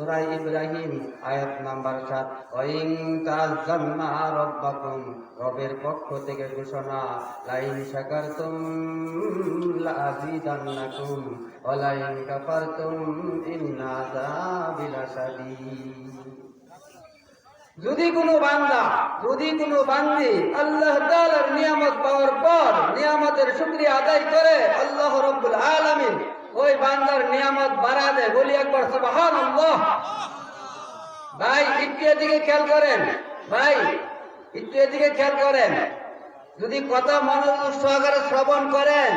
সুরাই ইব্রাহিম, আয়াত নাম্বার সাত। ওয়াইন তাযান্না রাব্বাকুম, রবের পক্ষ থেকে ঘোষণা, লাইন শাকারতুম লাযিদান্নাকুম ওয়া লাইন কাফারতুম ইন্না আযাবি লাশাদীদ যদি কোনো বান্দা, যদি কোনো বান্দি আল্লাহ তাআলার নিয়ামত পাওয়ার পর নিয়ামতের শুকরিয়া আদায় করে, আল্লাহ রব্বুল আলামিন ওই বান্দার নিয়ামত বাড়া দেয়। বলি একবার, সুবহানাল্লাহ। ভাই, একটু এদিকে খেয়াল করেন। ভাই, একটু এদিকে খেয়াল করেন। যদি কথা মনোযোগ সহকারে শ্রবণ করেন,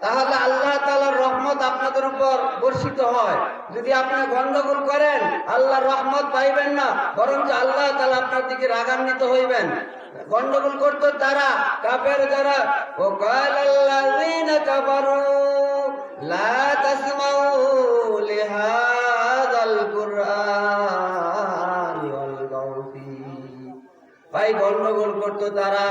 তাহলে আল্লাহ তালার রহমত আপনাদের উপর বর্ষিত হয়। যদি আপনি গন্ডগোল করেন, আল্লাহর রহমত পাইবেন না বরং আল্লাহ তালা আপনার দিকে রাগান্বিত হইবেন। গন্ডগোল করতো তারা কাফের যারা ও কালাল্লাযীনা কাফারু লা তাসমাউ লিহাযাল করতো তারা।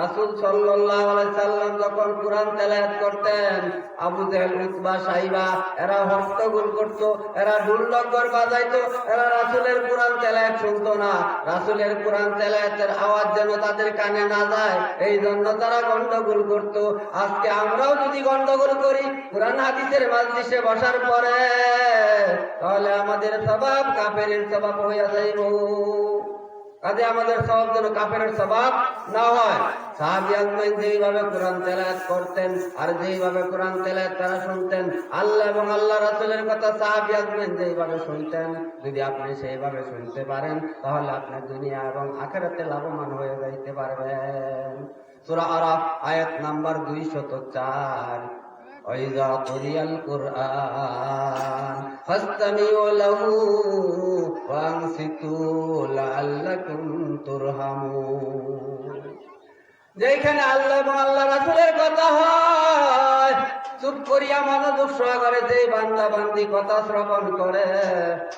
রাসূল সাল্লাম যখন কোরআন তেলাওয়াত করতেন, আবু জাহেল, উতবা, সাইবা, এরা হট্টগোল করতো, এরা ঢুলডগর বাজাইতো, এরা রাসূলের কোরআন তেলাওয়াত শুনতো না। রাসূলের কোরআন তেলাওয়াতের আওয়াজ যেন তাদের কানে না যায় এই জন্য তারা গন্ডগোল করতো। আজকে আমরাও যদি গন্ডগোল করি, কোরআন হাদিসের মাজলিসে বসার পরে, তাহলে আমাদের স্বভাব কাপের স্বভাব হইয়া যাইব। কাজে আমাদের সব যেন কাফের স্বভাব না হয়। যেইভাবে কোরআন তেলায়াত করতেন আর যেইভাবে কোরআন তেলায়াত তারা শুনতেন, আল্লাহ এবং আল্লাহ রাসূলের কথা যেইভাবে শুনতেন, যদি আপনি সেইভাবে শুনতে পারেন, তাহলে আপনি দুনিয়া এবং আখেরাতে লাভবান হয়ে যাইতে পারবেন। সূরা আরাফ আয়াত নাম্বার 204 وإذا قرئ القرآن فاستمعوا له وأنصتوا لعلكم ترحمون যেখানে আল্লাহ এবং আল্লাহ রাসূলের কথা হয় চুপ করিয়া মনোযোগ সহকারে যে বান্দা বান্দি কথা শ্রবণ করে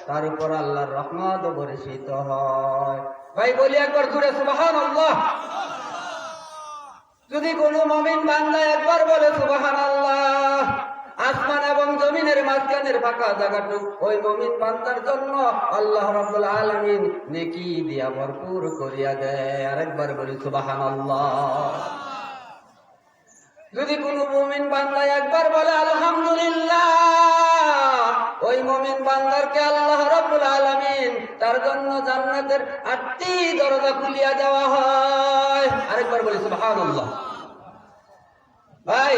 তার উপর আল্লাহর রহমত বর্ষিত হয় ভাই বলি একবার জুড়ে সুবহানাল্লাহ যদি কোনো মমিন বান্দা একবার বলে সুবাহান আল্লাহ আসমান এবং জমিনের মাঝখানের ফাঁকা জায়গাটুক, ওই মমিন বান্দার জন্য আল্লাহ রাব্বুল আলামিন নেকি দিয়া ভরপুর করিয়া দেয়। আরেকবার বলি সুবাহান আল্লাহ যদি কোন মুমিন বান্দা একবার বলে, আলহামদুলিল্লাহ ওই মুমিন বান্দারকে আল্লাহ রাব্বুল আলামিন তার জন্য জান্নাতের আটটি দরজা খুলিয়া দেওয়া হয়। আরেকবার বলি, সুবহানাল্লাহ। ভাই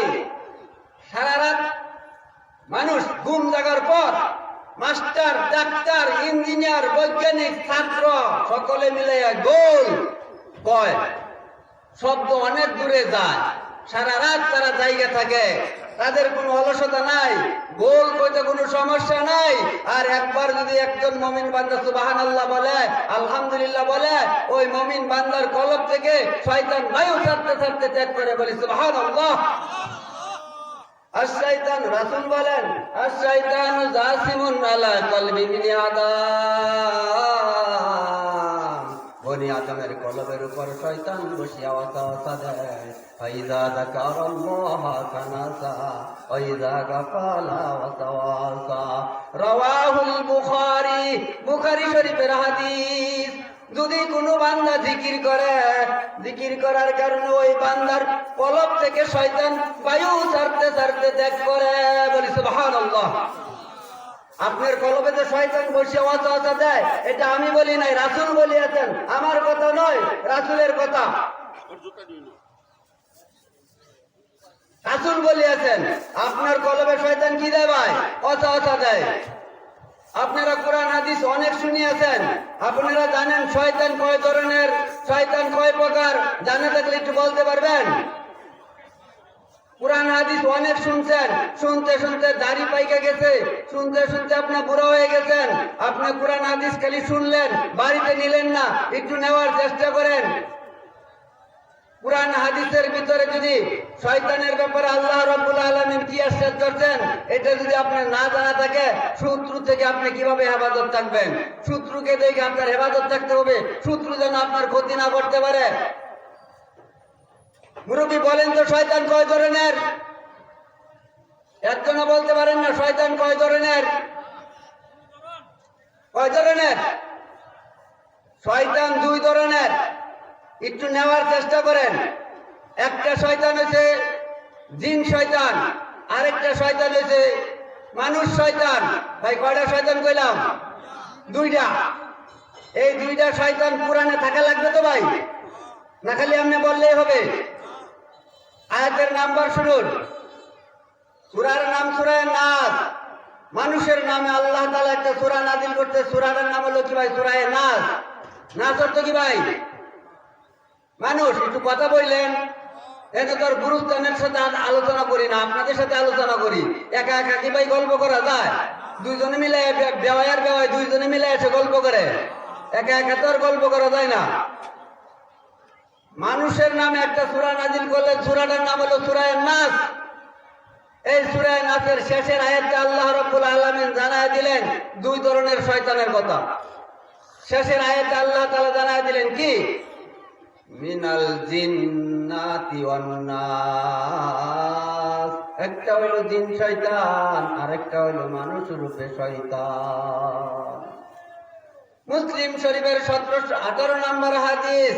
সারা রাত মানুষ ঘুম জাগার পর মাস্টার, ডাক্তার, ইঞ্জিনিয়ার, বৈজ্ঞানিক, ছাত্র, সকলে মিলে গোল কয়, শব্দ অনেক দূরে যায়। সারা রাত তারা জায়গা থাকে। তাদের কোনো অলসতা নাই, গোল কইতে কোনো সমস্যা নাই। আর একবার যদি একজন মমিন বান্দা সুবাহান আল্লাহ বলে, আলহামদুলিল্লাহ বলে, ওই মমিন বান্দার কলব থেকে শয়তান বায়ু ছাড়তে ছাড়তে ত্যাগ করে বলি সুবাহান আল্লাহ আশাইতান রাসূল বলেন আশাইতান জাসিমুন আলা কলবি বিনি আদম আদমের কলবের উপর শয়তান বসিয়া ওয়াসওয়াসা দেয়। কানাসা বুখারী বুখারী শরীফের হাদিস। যদি কোনো বান্দা জিকির করে, জিকির করার কারণে ওই বান্দার কলব থেকে শয়তান বায়ু ছাড়তে ছাড়তে ত্যাগ করে, বলি সুবহানাল্লাহ। আপনার কলবে যে শয়তান বসে ওয়াসওয়াসা দেয়, এটা আমি বলি নাই, রাসূল বলিয়াছেন। আমার কথা নয়, রাসূলের কথা। রাসূল বলিয়াছেন, আপনার কলবে শয়তান কি দেয় ভাই? ওয়াসওয়াসা দেয়। আপনারা কোরআন, হাদিস অনেক শুনিয়েছেন। আপনারা জানেন শয়তান কয় ধরনের, শয়তান কয় প্রকার? জানে থাকলে একটু বলতে পারবেন? কোরআন হাদিস অনেক শুনছেন। শুনতে শুনতে দাড়ি পাইকে গেছে। শুনতে শুনতে আপনি বুড়ো হয়ে গেছেন। আপনি কোরআন হাদিস খালি শুনলেন, বাড়িতে নিলেন না, একটু নেওয়ার চেষ্টা করেন। কোরআন হাদিসের ভিতরে যদি শয়তানের ব্যাপারে আল্লাহ রাব্বুল কি আশ্বাস করছেন, এটা যদি আপনার না জানা থাকে, শত্রু থেকে আপনি কীভাবে হেফাজত থাকবেন? শত্রুকে দেখে আপনার হেফাজত থাকতে হবে। শত্রু যেন আপনার ক্ষতি না করতে পারে। মুরব্বী বলেন তো, শয়তান কয় ধরনের? একজনও বলতে পারেন না, শয়তান কয় ধরনের? কয় ধরনের? শয়তান দুই ধরনের। একটু নেওয়ার চেষ্টা করেন। একটা শয়তান হয়েছে জিন শয়তান, আরেকটা শয়তান হয়েছে মানুষ শয়তান। ভাই, কয়টা শয়তান কইলাম? দুইটা। এই দুইটা শয়তান পুরাণে থাকা লাগবে তো ভাই? না খালি আপনি বললেই হবে। আয়াতের নাম্বার শুনুন। সুরার নাম সুরায় নাস। মানুষের নামে আল্লাহ তালা একটা সুরা নাজিল করতে সুরার নাম হলো কি ভাই? সুরায় নাস। নাস অর্থ কি ভাই? মানুষ, একটু কথা বললেন। এতে তোর গুরুস্থানের সাথে আলোচনা করি না, আপনাদের সাথে আলোচনা করি। একা একা কি ভাই গল্প করা যায়? দুইজনে মিলে বেওয়ার বেওয়ায় দুইজনে মিলে এসে গল্প করে। একা একা তো আর গল্প করা যায় না। মানুষের নামে একটা সুরা নাজিল করলে সুরাটার নাম হলো সুরায় নাস। এই সুরায় নাসের শেষের আয়াতটা আল্লাহ রব্বুল আলামিন জানায় দিলেন, দুই ধরনের শয়তানের কথা। শেষের আয়াতে আল্লাহ তাআলা জানায় দিলেন কি? মিনাল জিন্নাতি ওয়ান নাস। একটা হলো জিন শয়তান, আরেকটা হলো মানুষ রূপে শয়তান। মুসলিম শরীফের সতেরোশো আঠারো নম্বর হাদিস।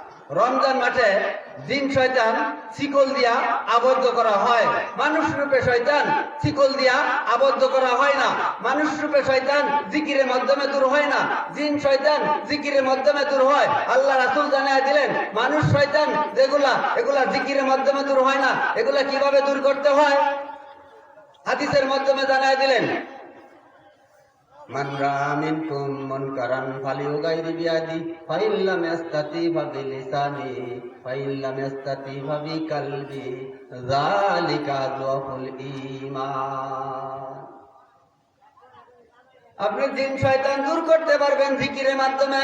রমজান মাঠে জিন শয়তান শিকল দিয়া আবদ্ধ করা হয়। মানুষ রূপে শয়তান শিকল দিয়া আবদ্ধ করা হয় না। মানুষ রূপে শয়তান জিকিরের মাধ্যমে দূর হয় না। জিন শয়তান জিকিরের মাধ্যমে দূর হয়। আল্লাহ রাসূল জানায় দিলেন, মানুষ শয়তান যেগুলা, এগুলা জিকিরের মাধ্যমে দূর হয় না। এগুলা কীভাবে দূর করতে হয়? হাদিসের মাধ্যমে জানায় দিলেন মান রাআ মিনকুম মুনকারান ফালিয়ুগাইরি বিয়াদি ফাইন লাম ইয়াস্তাতি ফাবিলিসানি ফাইন লাম ইয়াস্তাতি ফাবিকালবি যালিকা যুফুল ঈমান। আপনি দিন শয়তান দূর করতে পারবেন জিকিরের মাধ্যমে।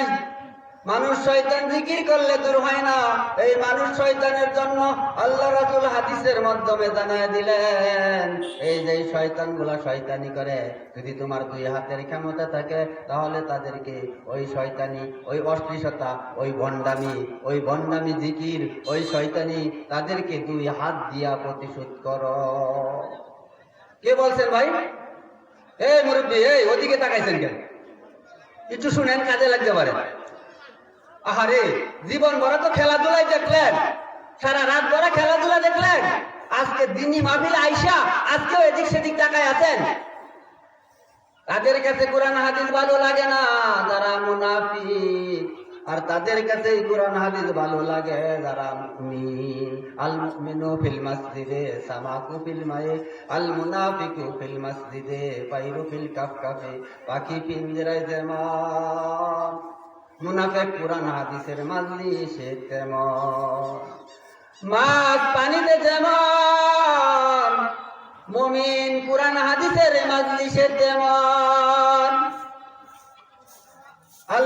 মানুষ শয়তান জিকির করলে দূর হয় না। এই মানুষ শয়তানের জন্য আল্লাহ রাসূল হাদিসের মাধ্যমে জানায় দিলেন, এই যে শয়তানগুলা শয়তানি করে, যদি তোমার দুই হাতের ক্ষমতা থাকে, তাহলে তাদেরকে ওই শয়তানি, ওই অশ্লীলতা, ওই ভণ্ডামি ওই ভণ্ডামি জিকির, ওই শয়তানি তাদেরকে দুই হাত দিয়া প্রতিশোধ করো। কে বলছেন ভাই? এই মুরব্বী, এই ওদিকে তাকাইছেন কেন? একটু শুনেন, কাজে লাগতে পারে। আহারে, জীবন ভরা তো খেলাধুলাই দেখলেন। সারা রাত ভরা খেলাধুলা দেখলেন। আজকে দিনী মাহফিল আইসা, আজকেও এদিক সেদিক তাকায় আছেন। তাদের কাছে কোরআন, হাদিস ভালো লাগে না, যারা মুনাফি আর তাদের কাছে কোরআন, হাদিস ভালো লাগে, যারা মুমিন। আল মুমিনু ফিল মাসজিদে, সামাকু ফিল মায়ে। আল মুনাফিকু ফিল মাসজিদে, পাইরু ফিল কাফকাফে। পাখি পিঞ্জরায় মুনাফিক কোরআন, হাদিসের মাজলিসে তেমন। মাছ পানিতে যেমন, মুমিন কোরআন, হাদিসের মাজলিসে তেমন। আল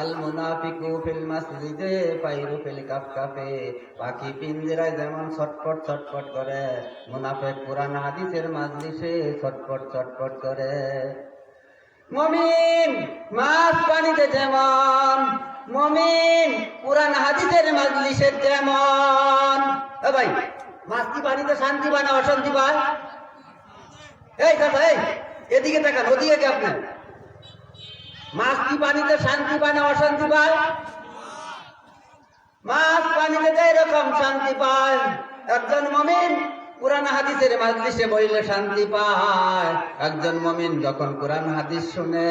আল মুনাফিকু যেমন ছটপট ছটপট করে, মুনাফিক কোরআন, হাদিসের মাজলিসে ছটপট ছটপট করে। মমিন, মাছ পানিতে যেমন, মমিন, কোরআন হাদিসের মাজলিসে যেমন এ ভাই, মাছ কি পানিতে শান্তি পায় না অশান্তি পায়? এই কথা এই, এদিকে তাকান, ওদিকে কে আপনি। মাছ কি পানিতে শান্তি পায় না অশান্তি পায়? মাছ পানিতে যে এরকম শান্তি পায়, একজন মমিন কোরআন হাদিসের মাজলিসে বইলে শান্তি পায়। একজন মমিন যখন কোরআন হাদিস শুনে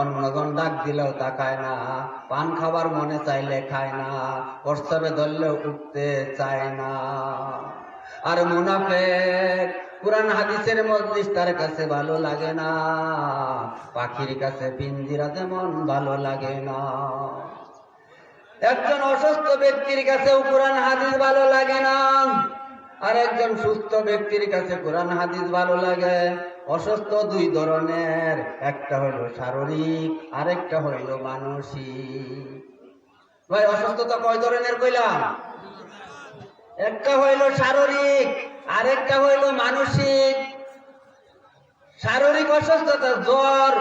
অন্যগণ ডাক দিলেও তাকায় না, পান খাবার মনে চাইলে খায় না, প্রস্তাবে ধরলেও উঠতে চায় না। আর মুনাফেক, কোরআন হাদিসের মজলিস তার কাছে ভালো লাগে না, পাখির কাছে পিঞ্জিরা যেমন ভালো লাগে না। একজন অসুস্থ ব্যক্তির কাছেও কোরআন হাদিস ভালো লাগে না। আর একজন সুস্থ ব্যক্তির কাছে কোরআন হাদিস ভালো লাগে। অসুস্থ দুই ধরনের। একটা হইল শারীরিক, আরেকটা হইল মানসিক। ভাই, অসুস্থতা কয় ধরনের কইলাম? একটা হইল শারীরিক, আরেকটা হইল মানসিক। শারীরিক অসুস্থতা, জ্বর,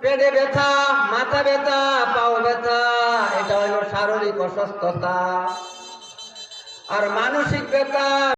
পেটে ব্যথা, মাথা ব্যথা, পাও ব্যথা, এটা হইল শারীরিক অসুস্থতা। আর মানসিক ব্যথা